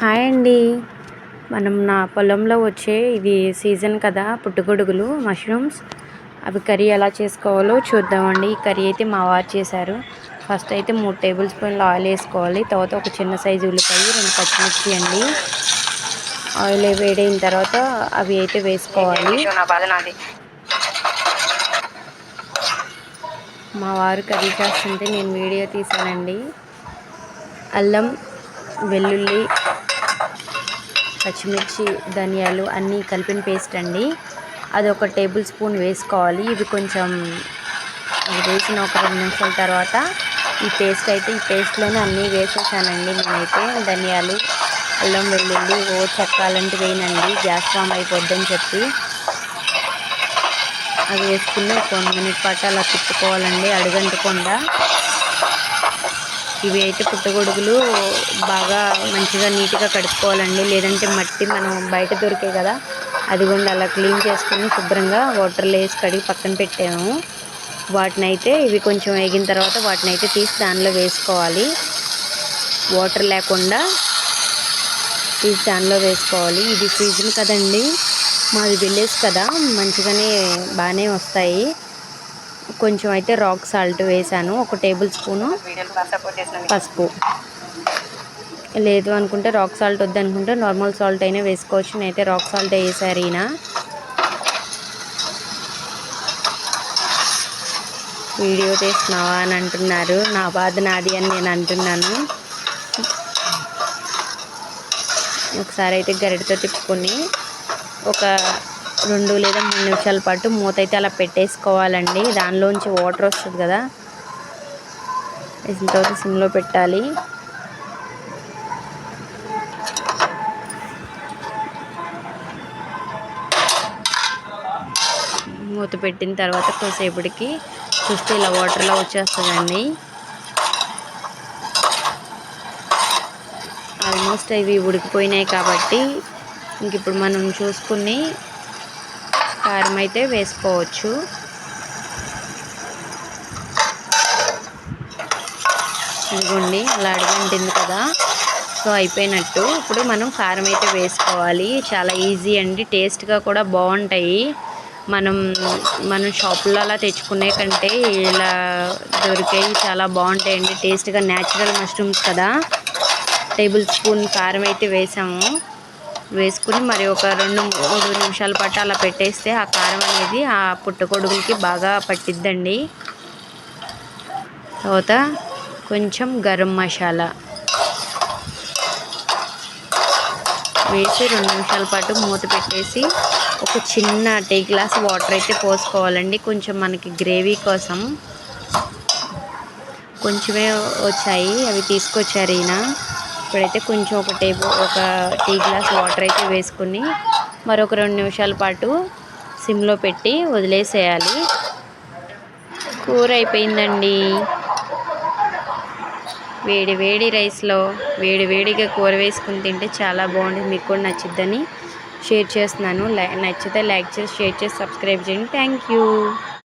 Hi అండి. మనం నా పొలంలో వచ్చే ఇది సీజన్ కదా పుట్టుగొడుగులు మష్రూమ్స్ అవి కర్రీ ఎలా చేసుకోవాలో చూద్దామండి. ఈ కర్రీ అయితే మా వారు చేశారు. ఫస్ట్ అయితే మూడు టేబుల్ స్పూన్లు ఆయిల్ వేసుకోవాలి. తర్వాత ఒక చిన్న సైజు ఉల్లిపాయ రెండు పచ్చిమిర్చి అండి. ఆయిల్ వేడైన తర్వాత అవి అయితే వేసుకోవాలి. మా వారు కర్రీ చేస్తుంటే నేను వీడియో తీసానండి అల్లం వెల్లుల్లి పచ్చిమిర్చి ధనియాలు అన్నీ కలిపిన పేస్ట్ అండి. అది ఒక టేబుల్ స్పూన్ వేసుకోవాలి. ఇవి కొంచెం వేసిన ఒక రెండు నిమిషాల తర్వాత ఈ పేస్ట్ అయితే ఈ పేస్ట్లోనే అన్నీ వేసేసానండి నేనైతే. ధనియాలు అల్లం వెల్లుల్లి ఓ చెక్క అలాంటివి వేయనండి. గ్యాస్ ఫామ్ అయిపోద్దని చెప్పి. అది వేసుకుని ఒక వన్ మినిట్ పాటు అలా తిప్పుకోవాలండి అడుగంటకుండా. ఇవి అయితే పుట్టగొడుగులు బాగా మంచిగా నీట్గా కడుక్కోవాలండి. లేదంటే మట్టి మనం బయట దొరికే కదా అది కూడా అలా క్లీన్ చేసుకుని శుభ్రంగా వాటర్లో వేసి కడిగి పక్కన పెట్టాము. వాటిని అయితే ఇవి కొంచెం వేగిన తర్వాత వాటిని అయితే తీసి దానిలో వేసుకోవాలి. వాటర్ లేకుండా తీసి దానిలో వేసుకోవాలి. ఇది సీజన్ కదండి మాది విలేజ్ కదా మంచిగానే బాగానే వస్తాయి. కొంచెం అయితే రాక్ సాల్ట్ వేసాను. ఒక టేబుల్ స్పూను పసుపు. లేదు అనుకుంటే రాక్ సాల్ట్ వద్దనుకుంటే నార్మల్ సాల్ట్ అయినా వేసుకోవచ్చు. నేనైతే రాక్ సాల్ట్ వేసారు ఈయన. వీడియో తీస్తున్నావా అని అంటున్నారు. నా బాధ నాది అని నేను అంటున్నాను. ఒకసారి అయితే గరిటతో తిప్పుకొని ఒక రెండు లేదా మూడు నిమిషాల పాటు మూత అయితే అలా పెట్టేసుకోవాలండి. దానిలోంచి వాటర్ వస్తుంది కదా. వేసిన తర్వాత సిమ్లో పెట్టాలి. మూత పెట్టిన తర్వాత కొద్దిసేపటికి చూస్తే ఇలా వాటర్లో వచ్చేస్తుందండి. ఆల్మోస్ట్ అవి ఉడికిపోయినాయి కాబట్టి ఇంక ఇప్పుడు మనం చూసుకుని కారం అయితే వేసుకోవచ్చు. ఇదిగోండి అలా అడిగంటింది కదా. సో అయిపోయినట్టు. ఇప్పుడు మనం కారం అయితే వేసుకోవాలి. చాలా ఈజీ అండి. టేస్ట్గా కూడా బాగుంటాయి. మనం మనం షాపుల్లో అలా తెచ్చుకునే కంటే ఇలా దొరికేవి చాలా బాగుంటాయండి. టేస్ట్గా న్యాచురల్ మష్రూమ్స్ కదా. టేబుల్ స్పూన్ కారం అయితే వేసాము. వేసుకుని మరి ఒక రెండు మూడు నిమిషాల పాటు అలా పెట్టేస్తే ఆ కారం అనేది ఆ పుట్టగొడుగులకి బాగా పట్టిద్దండి. తర్వాత కొంచెం గరం మసాలా. వేసి రెండు నిమిషాల పాటు మూత పెట్టేసి ఒక చిన్న టీ గ్లాస్ వాటర్ అయితే పోసుకోవాలండి. కొంచెం మనకి గ్రేవీ కోసం. కొంచెమే వచ్చాయి. అవి తీసుకొచ్చారు ఈయన. ఇప్పుడైతే కొంచెం ఒక టేబుల్ ఒక టీ గ్లాస్ వాటర్ అయితే వేసుకుని మరొక రెండు నిమిషాల పాటు సిమ్లో పెట్టి వదిలేసేయాలి. కూర అయిపోయిందండి. వేడి వేడి రైస్లో వేడి వేడిగా కూర వేసుకుని తింటే చాలా బాగుంటుంది. మీకు కూడా నచ్చిద్దని షేర్ చేస్తున్నాను. నచ్చితే లైక్ చేసి షేర్ చేసి సబ్స్క్రైబ్ చేయండి. Thank you.